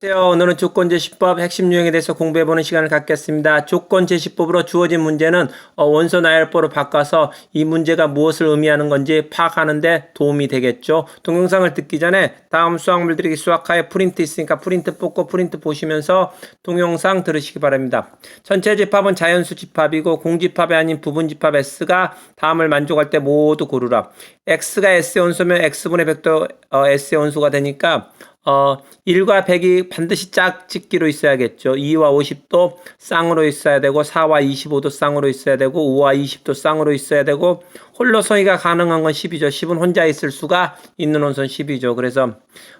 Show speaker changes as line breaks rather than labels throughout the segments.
안녕하세요. 오늘은 조건 제시법 핵심 유형에 대해서 공부해보는 시간을 갖겠습니다. 조건 제시법으로 주어진 문제는 어, 원소 나열법으로 바꿔서 이 문제가 무엇을 의미하는 건지 파악하는데 도움이 되겠죠. 동영상을 듣기 전에 다음 수학물 들이 수학하에 프린트 있으니까 프린트 뽑고 프린트 보시면서 동영상 들으시기 바랍니다. 전체 집합은 자연수 집합이고 공집합이 아닌 부분집합 S가 다음을 만족할 때 모두 고르라. X가 S의 원소면 X분의 100도 어, S의 원소가 되니까 어, 1과 100이 반드시 짝짓기로 있어야겠죠. 2와 50도 쌍으로 있어야 되고, 4와 25도 쌍으로 있어야 되고, 5와 20도 쌍으로 있어야 되고, 홀로 성의가 가능한 건 10이죠. 10은 혼자 있을 수가 있는 원소는 10이죠. 그래서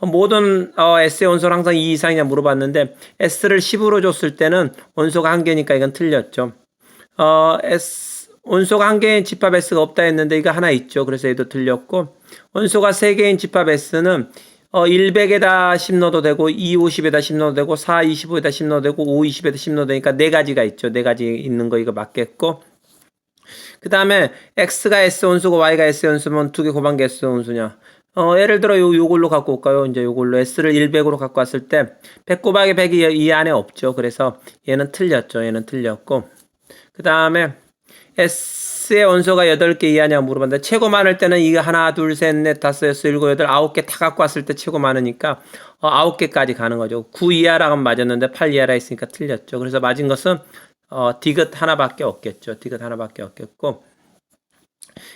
모든 어, S의 원소는 항상 2 이상이냐 물어봤는데, S를 10으로 줬을 때는 원소가 한 개니까 이건 틀렸죠. 어, S, 원소가 한 개인 집합 S가 없다 했는데 이거 하나 있죠. 그래서 얘도 틀렸고, 원소가 세 개인 집합 S는 어, 100에다 10 넣어도 되고, 2, 50에다 10 넣어도 되고, 4, 25에다 10 넣어도 되고, 5, 20에다 10 넣어도 되니까 네 가지가 있죠. 네 가지 있는 거 이거 맞겠고. 그 다음에 X가 S 원수고 Y가 S 원수면 두개 고반계 S 원수냐. 어, 예를 들어 요, 요걸로 갖고 올까요? 이제 요걸로 S를 100으로 갖고 왔을 때, 100 곱하기 100이 이 안에 없죠. 그래서 얘는 틀렸죠. 얘는 틀렸고. 그 다음에 S 의 원소가 8개 이하냐 물어봤는데 최고 많을 때는 이거 하나 둘 셋 넷 다섯 여섯 일곱 여덟 아홉 개 다 갖고 왔을 때 최고 많으니까 어, 아홉 개까지 가는 거죠. 9 이하라고 맞았는데 8 이하라 했으니까 틀렸죠. 그래서 맞은 것은 어, 디귿 하나밖에 없겠죠. 디귿 하나밖에 없겠고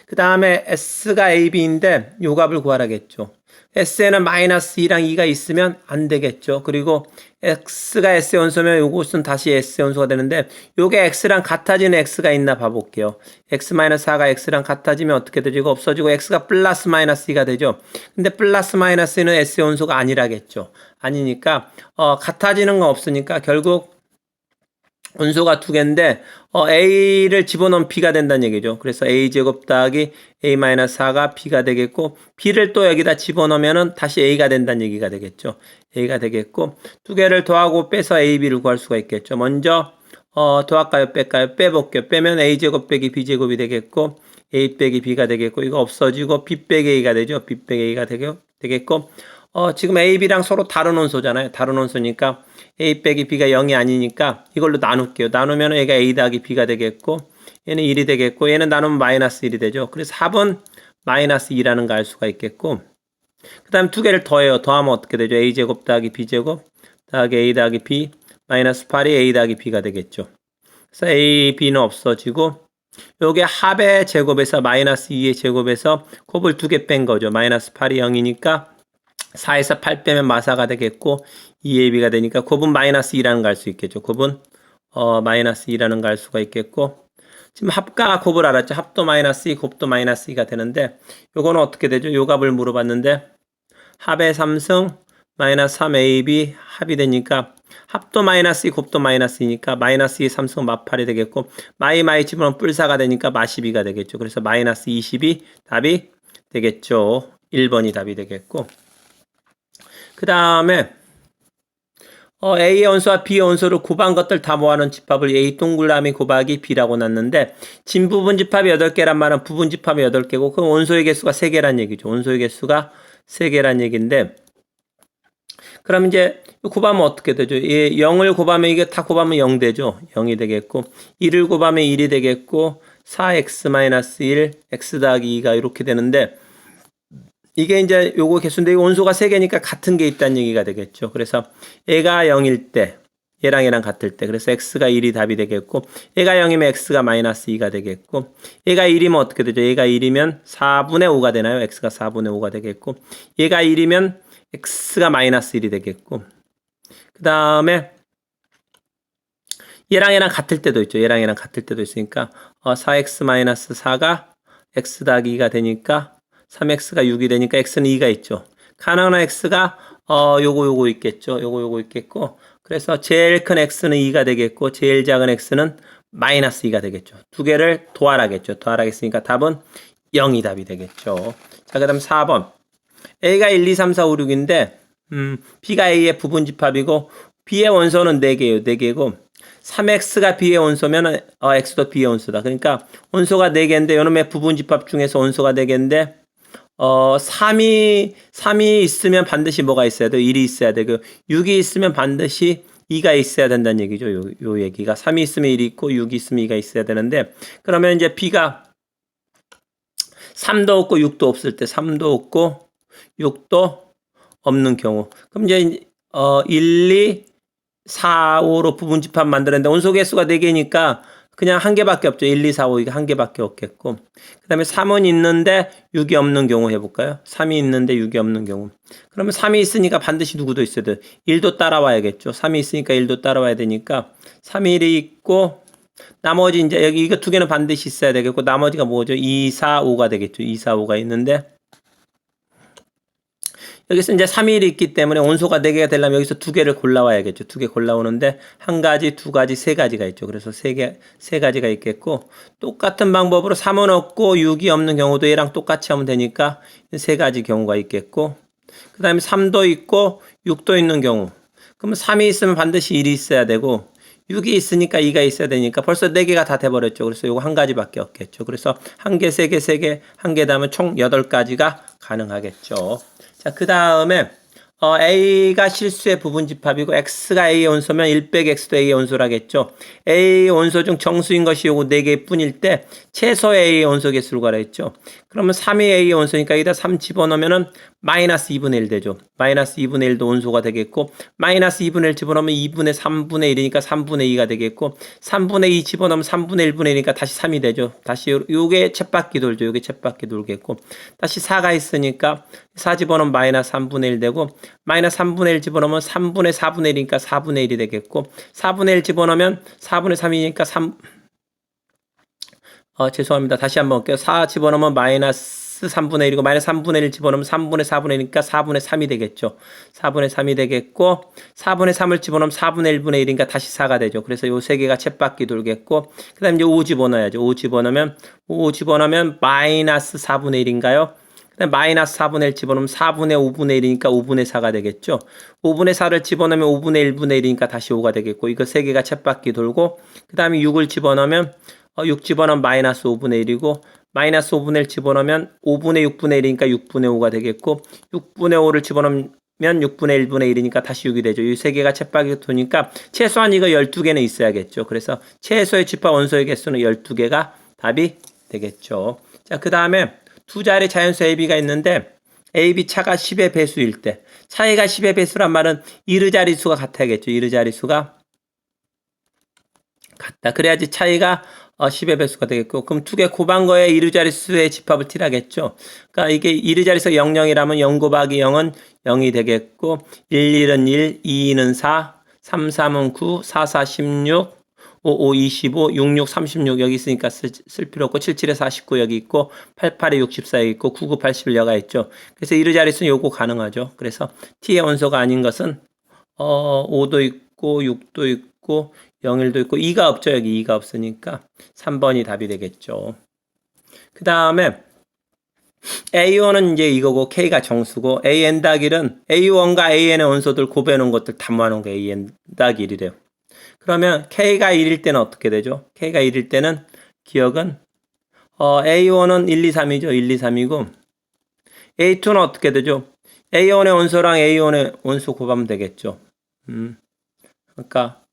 그 다음에 S가 AB인데 요 값을 구하라겠죠. S에는 마이너스 2랑 2가 있으면 안 되겠죠. 그리고 X가 S의 원소면 요것은 다시 S의 원소가 되는데 요게 X랑 같아지는 X가 있나 봐볼게요. X-4가 X랑 같아지면 어떻게 되죠? 이거 없어지고 X가 플러스 마이너스 2가 되죠. 근데 플러스 마이너스는 S의 원소가 아니라겠죠. 아니니까 어, 같아지는 거 없으니까 결국 원소가 두 개인데 어, a를 집어넣으면 b가 된다는 얘기죠. 그래서 a 제곱 더하기 a-4가 b가 되겠고 b를 또 여기다 집어넣으면은 다시 a가 된다는 얘기가 되겠죠. a가 되겠고 두 개를 더하고 빼서 a, b를 구할 수가 있겠죠. 먼저 어, 더할까요? 뺄까요? 빼볼게요. 빼면 a 제곱 빼기 b 제곱이 되겠고 a 빼기 b가 되겠고 이거 없어지고 b 빼기 a가 되죠. b 빼기 a가 되겠고 어, 지금 a, b랑 서로 다른 원소잖아요. 다른 원소니까 a 빼기 b가 0이 아니니까 이걸로 나눌게요. 나누면 얘가 a 더하기 b가 되겠고 얘는 1이 되겠고 얘는 나누면 마이너스 1이 되죠. 그래서 4번 마이너스 2라는 거알 수가 있겠고 그 다음 두 개를 더해요. 더하면 어떻게 되죠? a제곱 더하기 b제곱 더하기 a 더하기 b 마이너스 8이 a 더하기 b가 되겠죠. 그래서 a, b는 없어지고 요게 합의 제곱에서 마이너스 2의 제곱에서 곱을 두 개 뺀 거죠. 마이너스 8이 0이니까 4에서 8 빼면 마사가 되겠고 2ab가 되니까 곱은 마이너스 2라는 거알수 있겠죠. 곱은 어, 마이너스 2라는 거알 수가 있겠고 지금 합과 곱을 알았죠. 합도 마이너스 2, 곱도 마이너스 2가 되는데 요거는 어떻게 되죠? 요 값을 물어봤는데 합의 3승 마이너스 3ab 합이 되니까 합도 마이너스 2, 곱도 마이너스 2니까 마이너스 2, 3승 마8이 되겠고 마이 마이 집으면 뿔사가 되니까 마12가 되겠죠. 그래서 마이너스 20이 답이 되겠죠. 1번이 답이 되겠고 그 다음에 어, A의 원소와 B의 원소를 곱한 것들 다 모아놓은 집합을 A 동그라미 곱하기 B라고 놨는데 진 부분 집합이 8개란 말은 부분 집합이 8개고 그 원소의 개수가 3개란 얘기죠. 원소의 개수가 3개란 얘기인데 그럼 이제 곱하면 어떻게 되죠? 예, 0을 곱하면 이게 다 곱하면 0 되죠. 0이 되겠고 1을 곱하면 1이 되겠고 4x-1 x 더하기 2가 이렇게 되는데 이게 이제 요거 개수인데 원소가 세 개니까 같은 게 있다는 얘기가 되겠죠. 그래서 얘가 0일 때 얘랑 얘랑 같을 때 그래서 x가 1이 답이 되겠고 얘가 0이면 x가 마이너스 2가 되겠고 얘가 1이면 어떻게 되죠? 얘가 1이면 4분의 5가 되나요? x가 4분의 5가 되겠고 얘가 1이면 x가 마이너스 1이 되겠고 그 다음에 얘랑 얘랑 같을 때도 있죠. 얘랑 얘랑 같을 때도 있으니까 어, 4x 마이너스 4가 x 더하기 2가 되니까 3x가 6이 되니까 x는 2가 있죠. 가나나 x가 어 요거 요거 있겠죠. 요거 요거 있겠고 그래서 제일 큰 x는 2가 되겠고 제일 작은 x는 마이너스 2가 되겠죠. 두 개를 도하라겠죠. 도하라겠으니까 답은 0이 답이 되겠죠. 자, 그 다음 4번. a가 1, 2, 3, 4, 5, 6인데 음, b가 a의 부분집합이고 b의 원소는 4개예요. 4개고 3x가 b의 원소면 어, x도 b의 원소다. 그러니까 원소가 4개인데 요놈의 부분집합 중에서 원소가 4개인데 어, 3이, 3이 있으면 반드시 뭐가 있어야 돼? 1이 있어야 되고, 6이 있으면 반드시 2가 있어야 된다는 얘기죠. 요, 요 얘기가. 3이 있으면 1이 있고, 6이 있으면 2가 있어야 되는데, 그러면 이제 B가 3도 없고, 6도 없을 때, 3도 없고, 6도 없는 경우. 그럼 이제, 어, 1, 2, 4, 5로 부분 집합 만드는데, 온소 개수가 4개니까, 그냥 한 개밖에 없죠. 1, 2, 4, 5, 이게 한 개밖에 없겠고. 그 다음에 3은 있는데 6이 없는 경우 해볼까요? 3이 있는데 6이 없는 경우. 그러면 3이 있으니까 반드시 누구도 있어야 돼. 1도 따라와야겠죠. 3이 있으니까 1도 따라와야 되니까 3, 1이 있고, 나머지 이제 여기 이거 두 개는 반드시 있어야 되겠고, 나머지가 뭐죠? 2, 4, 5가 되겠죠. 2, 4, 5가 있는데, 여기서 이제 3일이 있기 때문에 온소가 4개가 되려면 여기서 두 개를 골라와야겠죠. 두 개 골라오는데 한 가지, 두 가지, 세 가지가 있죠. 그래서 세 개, 세 가지가 있겠고 똑같은 방법으로 3은 없고 6이 없는 경우도 얘랑 똑같이 하면 되니까 세 가지 경우가 있겠고 그 다음에 3도 있고 6도 있는 경우 그러면 3이 있으면 반드시 1이 있어야 되고 6이 있으니까 2가 있어야 되니까 벌써 4개가 다 돼버렸죠. 그래서 이거 한 가지밖에 없겠죠. 그래서 한 개, 세 개, 세 개, 한 개 다음에 총 8가지가 가능하겠죠. 자, 그 다음에 어, A가 실수의 부분 집합이고 X가 A의 원소면 1 빼기 X도 A의 원소라겠죠. A의 원소 중 정수인 것이 요거 4개 뿐일 때 최소의 A의 원소 개수를 구하랬죠. 그러면 3이 A의 원소니까 여기다 3 집어넣으면은 마이너스 2분의 1 되죠. 마이너스 2분의 1도 원소가 되겠고 마이너스 2분의 1 집어넣으면 2분의 3분의 1이니까 3분의 2가 되겠고 3분의 2 집어넣으면 3분의 1분의 1이니까 다시 3이 되죠. 다시 요- 요게 쳇바퀴 돌죠. 요게 쳇바퀴 돌겠고 다시 4가 있으니까 4 집어넣으면 마이너스 3분의 1 되고 마이너스 3분의 1 집어넣으면 3분의 4분의 1이니까 4분의 1이 되겠고 4분의 1 집어넣으면 4분의 3이니까 3 어, 죄송합니다. 다시 한번 볼게요. 4 집어넣으면 마이너스 3분의 1이고 마이너스 3분의 1 집어넣으면 3분의 4분의 1이니까 4분의 3이 되겠죠. 4분의 3이 되겠고 4분의 3을 집어넣으면 4분의 1분의 1이니까 다시 4가 되죠. 그래서 요 세 개가 쳇바퀴 돌겠고 그 다음에 이제 5 집어넣어야죠. 5 집어넣으면 5 집어넣으면 마이너스 4분의 1인가요? 그다음 마이너스 4분의 1 집어넣으면 4분의 5분의 1이니까 5분의 4가 되겠죠. 5분의 4를 집어넣으면 5분의 1분의 1이니까 다시 5가 되겠고 이거 세 개가 쳇바퀴 돌고 그 다음에 6을 집어넣으면 어, 6 집어넣으면 마이너스 5분의 1이고 마이너스 5분의 1 집어넣으면 5분의 6분의 1이니까 6분의 5가 되겠고 6분의 5를 집어넣으면 6분의 1분의 1이니까 다시 6이 되죠. 이 세 개가 쳇바퀴 도니까 최소한 이거 12개는 있어야겠죠. 그래서 최소의 집합 원소의 개수는 12개가 답이 되겠죠. 자, 그 다음에 두 자리 자연수 AB가 있는데 AB 차가 10의 배수일 때 차이가 10의 배수란 말은 이르 자리수가 같아야겠죠. 이르 자리수가 같다. 그래야지 차이가 어, 10의 배수가 되겠고 그럼 두 개 곱한 거에 이르 자리수의 집합을 칠하겠죠. 그러니까 이게 이르 자리수 00이라면 0 곱하기 0은 0이 되겠고 1, 1은 1, 2, 2는 4, 3, 3은 9, 4, 4, 16, 5, 5, 25, 6, 6, 36 여기 있으니까 쓸, 쓸 필요 없고 7, 7에 49 여기 있고 8, 8에 64 여기 있고 9, 9, 81 여가 있죠. 그래서 이르 자리수는 요거 가능하죠. 그래서 t의 원소가 아닌 것은 어 5도 있고 6도 있고 01도 있고 2가 없죠. 여기 2가 없으니까 3번이 답이 되겠죠. 그 다음에 A1은 이제 이거고 K가 정수고 AN 닭일은 A1과 AN의 원소들 곱해놓은 것들 다 모아놓은 게 AN 닭일이래요. 그러면 K가 1일 때는 어떻게 되죠? K가 1일 때는 기억은 어, A1은 1, 2, 3이죠. 1, 2, 3이고 A2는 어떻게 되죠? A1의 원소랑 A1의 원소 곱하면 되겠죠. 음. 그러니까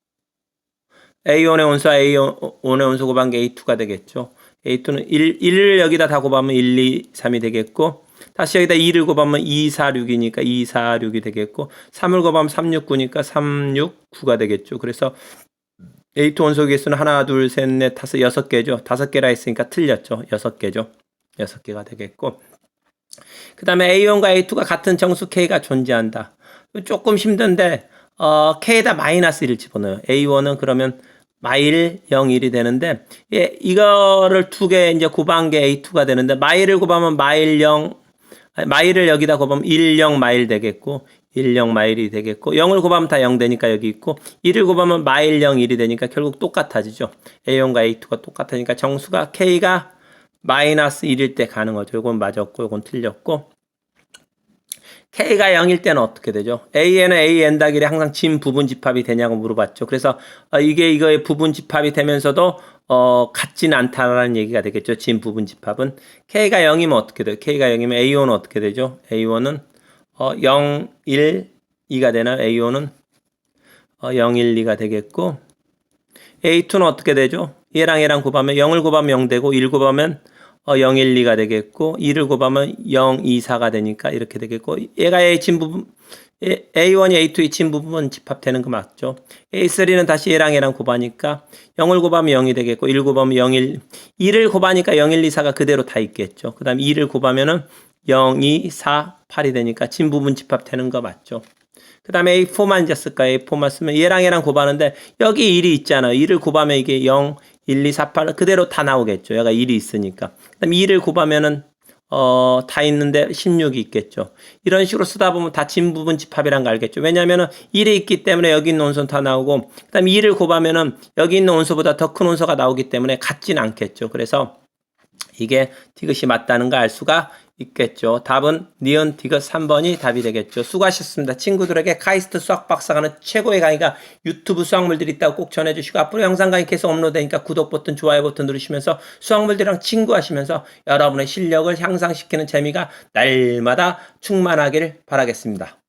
A1의 원소와 A1의 원소 곱한 게 A2가 되겠죠. A2는 1, 1을 여기다 다 곱하면 1, 2, 3이 되겠고 다시 여기다 2를 곱하면 2, 4, 6이니까 2, 4, 6이 되겠고 3을 곱하면 3, 6, 9니까 3, 6, 9가 되겠죠. 그래서 A2 원소 개수는 하나, 둘, 셋, 넷, 다섯, 여섯 개죠. 다섯 개라 했으니까 틀렸죠. 여섯 개죠. 여섯 개가 되겠고 그 다음에 A1과 A2가 같은 정수 K가 존재한다. 조금 힘든데 어, K에다 마이너스 1을 집어넣어요. A1은 그러면 마일 0, 1이 되는데 예, 이거를 두 개 이제 곱한 게 A2가 되는데 마일을 곱하면 마일 0 아니, 마일을 여기다 곱하면 1, 0 마일 되겠고 1, 0 마일이 되겠고 0을 곱하면 다 0 되니까 여기 있고 1을 곱하면 마일 0, 1이 되니까 결국 똑같아지죠. A1과 A2가 똑같으니까 정수가 K가 마이너스 1일 때 가는 거죠. 이건 맞았고 이건 틀렸고 K가 0일 때는 어떻게 되죠? AN은 AN 닭일에 항상 진 부분 집합이 되냐고 물어봤죠. 그래서 어, 이게 이거의 부분 집합이 되면서도 어, 같지는 않다라는 얘기가 되겠죠. 진 부분 집합은. K가 0이면 어떻게 돼요? K가 0이면 A1은 어떻게 되죠? A1은 어, 0, 1, 2가 되나요? A1은 어, 0, 1, 2가 되겠고 A2는 어떻게 되죠? 얘랑 얘랑 곱하면 0을 곱하면 0 되고 1 곱하면 어, 0, 1, 2가 되겠고 2를 곱하면 0, 2, 4가 되니까 이렇게 되겠고 얘가 A 진 부분 A- A1이 A2의 진 부분 집합되는 거 맞죠? A3는 다시 얘랑 얘랑 곱하니까 0을 곱하면 0이 되겠고 1 곱하면 0, 1 2를 곱하니까 0, 1, 2, 4가 그대로 다 있겠죠. 그 다음 2를 곱하면은 0, 2, 4, 8이 되니까 진 부분 집합되는 거 맞죠? 그 다음에 A4만 이제 쓸까? A4만 쓰면 얘랑 얘랑 곱하는데 여기 1이 있잖아요. 2를 곱하면 이게 0, 1, 2, 4, 8 그대로 다 나오겠죠. 얘가 1이 있으니까. 그 다음에 2를 곱하면은 어, 다 있는데 16이 있겠죠. 이런 식으로 쓰다 보면 다 진 부분 집합이란 거 알겠죠. 왜냐면은 1이 있기 때문에 여기 있는 온수는 다 나오고, 그 다음에 2를 곱하면은 여기 있는 온수보다 더 큰 온수가 나오기 때문에 같지는 않겠죠. 그래서 이게 디귿이 맞다는 거알 수가 있겠죠. 답은 니은 디귿 3번이 답이 되겠죠. 수고하셨습니다. 친구들에게 카이스트 수학 박사가는 최고의 강의가 유튜브 수학물들이 있다고 꼭 전해주시고 앞으로 영상 강의 계속 업로드되니까 구독 버튼, 좋아요 버튼 누르시면서 수학물들이랑 친구하시면서 여러분의 실력을 향상시키는 재미가 날마다 충만하길 바라겠습니다.